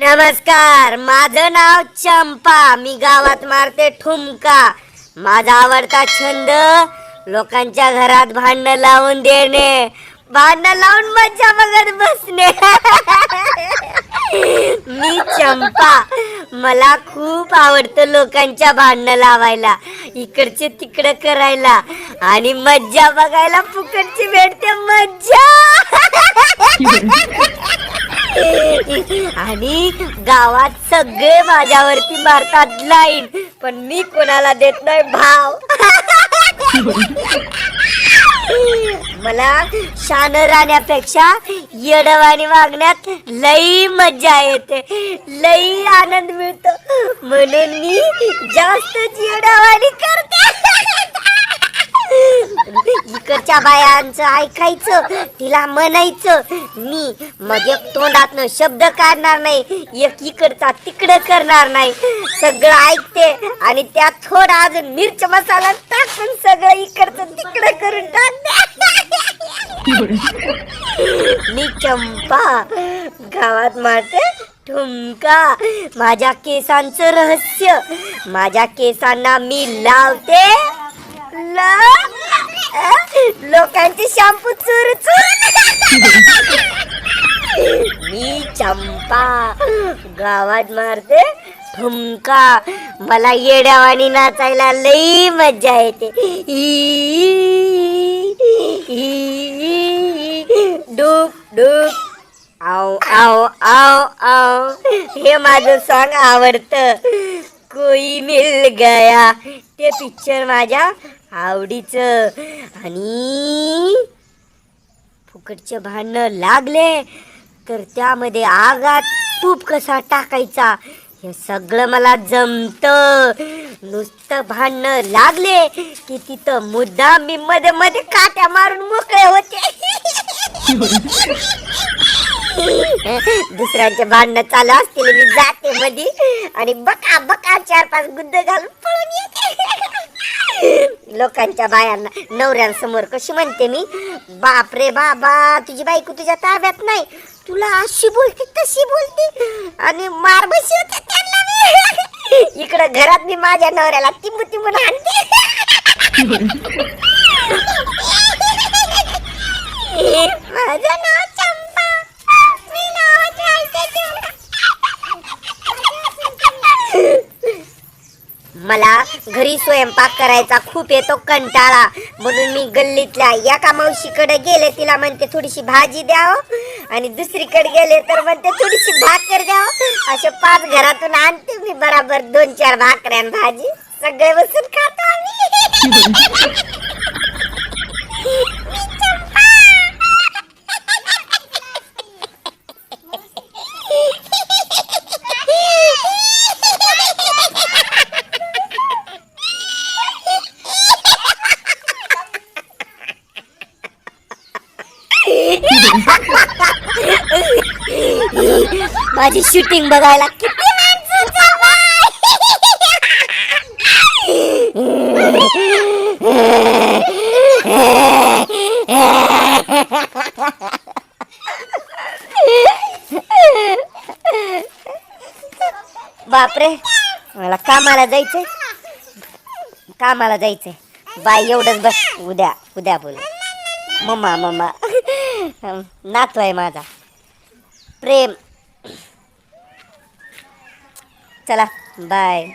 नमस्कार माझं नाव चंपा. मी गावात मारते ठुमका. माझा आवडता छंद लोकांच्या घरात भांडणं लावून देणे. भांडणं लावून मज्जा बघत बसणे. मी चंपा. मला खूप आवडतं लोकांच्या भांडणं लावायला इकडचे तिकडं करायला. आणि मज्जा बघायला फुकटची भेटते मज्जा. आणि गावात सगळे माझ्यावरती मारतात लाईन पण मी कोणाला देत नाही भाव. मला शान राहण्यापेक्षा येडवाणी वागण्यात लई मज्जा येते लई आनंद मिळतो. म्हणून मी जास्तच येडवाणी करते. इकडच्या बायांचं ऐकायचं तिला म्हणायचं मी मग एक तोंडातनं शब्द काढणार नाही एक इकडचा तिकडं करणार नाही. सगळं ऐकते आणि त्यात थोडा अजून मिरच मसाला टाकून सगळं इकडचं तिकडं करून टाकते. मी चंपा गावात मारते ठुमका. माझ्या केसांचं रहस्य माझ्या केसांना मी लावते ल- लोकांचे शॅम्पू चुर चुर. मी चंपा. गावात मारते. ठुमका. मला येड्यावानी नाचायला लई मज्जा येते. डूप डूप. आओ आओ आओ आओ हे माझं सॉंग आवडतं. कोई मिल गया. ते पिक्चर माझ्या आवडीचं. आणि फुकटचे भांडणं लागले तर त्यामध्ये आगात तूप कसा टाकायचा हे सगळं मला जमत. नुसतं भांडणं लागले की तिथं मुद्दा मी मध्ये मध्ये काट्या मारून मोकळे होते. दुसऱ्यांचे भांडणं चालू असतील मी जाते मध्ये आणि बका बका चार पाच गुद्द घालून पळून येते. लोकांच्या बायांना नवऱ्यांसमोर. कशी म्हणते मी बाप रे बाबा तुझी बायको तुझ्या ताब्यात नाही. तुला अशी बोलते तशी बोलते. आणि मार बशी होते त्यांना मी. इकडं घरात मी माझ्या नवऱ्याला तिंबू तिंबून आणते. माझं नाव चंपा मी नावात राहायचं मला घरी स्वयंपाक करायचा खूप येतो कंटाळा. म्हणून मी गल्लीतल्या एका मावशीकडे गेले तिला म्हणते थोडीशी भाजी द्यावं हो. आणि दुसरीकडे गेले तर म्हणते थोडीशी भाकर द्यावं हो. असे पाच घरातून आणते मी बराबर दोन चार भाकऱ्या आणि भाजी. सगळे बसून खातो आम्ही. माझी शूटिंग बघायला किती माणसं बापरे मला कामाला जायचंय. कामाला जायचंय. बाई एवढंच बस. उद्या उद्या बोल. Mamma mamma. नातू आहे माझा. प्रेम. चला बाय